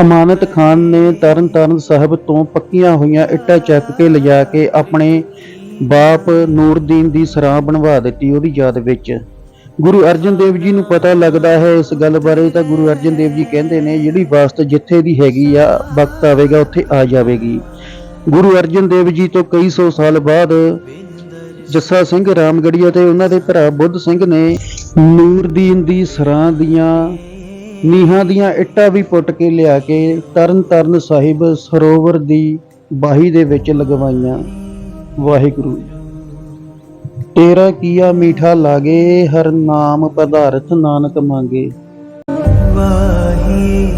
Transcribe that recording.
ਅਮਾਨਤ ਖਾਨ ਨੇ ਤਰਨ ਤਾਰਨ ਸਾਹਿਬ ਤੋਂ ਪੱਕੀਆਂ ਹੋਈਆਂ ਇੱਟਾਂ ਚੱਕ ਕੇ ਲਿਜਾ ਕੇ ਆਪਣੇ ਬਾਪ ਨੂਰਦੀਨ ਦੀ ਸਰਾਂ ਬਣਵਾ ਦਿੱਤੀ ਉਹਦੀ ਯਾਦ ਵਿੱਚ। ਗੁਰੂ ਅਰਜਨ ਦੇਵ ਜੀ ਨੂੰ ਪਤਾ ਲੱਗਦਾ ਹੈ ਇਸ ਗੱਲ ਬਾਰੇ, ਤਾਂ ਗੁਰੂ ਅਰਜਨ ਦੇਵ ਜੀ ਕਹਿੰਦੇ ਨੇ, ਜਿਹੜੀ ਵਾਸਤ ਜਿੱਥੇ ਦੀ ਹੈਗੀ ਆ, ਵਕਤ ਆਵੇਗਾ, ਉੱਥੇ ਆ ਜਾਵੇਗੀ। ਗੁਰੂ ਅਰਜਨ ਦੇਵ ਜੀ ਤੋਂ ਕਈ ਸੌ ਸਾਲ ਬਾਅਦ ਜੱਸਾ ਸਿੰਘ ਰਾਮਗੜੀਆ ਤੇ ਉਹਨਾਂ ਦੇ ਭਰਾ ਬੁੱਧ ਸਿੰਘ ਨੇ ਨੂਰਦੀਨ ਦੀ ਸਰਾਂ ਦੀਆਂ ਨੀਹਾਂ ਦੀਆਂ ਇੱਟਾਂ ਵੀ ਪੁੱਟ ਕੇ ਲਿਆ ਕੇ ਤਰਨ ਤਰਨ ਸਾਹਿਬ ਸਰੋਵਰ ਦੀ ਬਾਹੀ ਦੇ ਵਿੱਚ ਲਗਵਾਈਆਂ। ਵਾਹਿਗੁਰੂ ਤੇਰਾ ਕੀਆ ਮੀਠਾ ਲਾਗੇ, ਹਰ ਨਾਮ ਪਦਾਰਥ ਨਾਨਕ ਮੰਗੇ। ਵਾਹਿਗੁਰੂ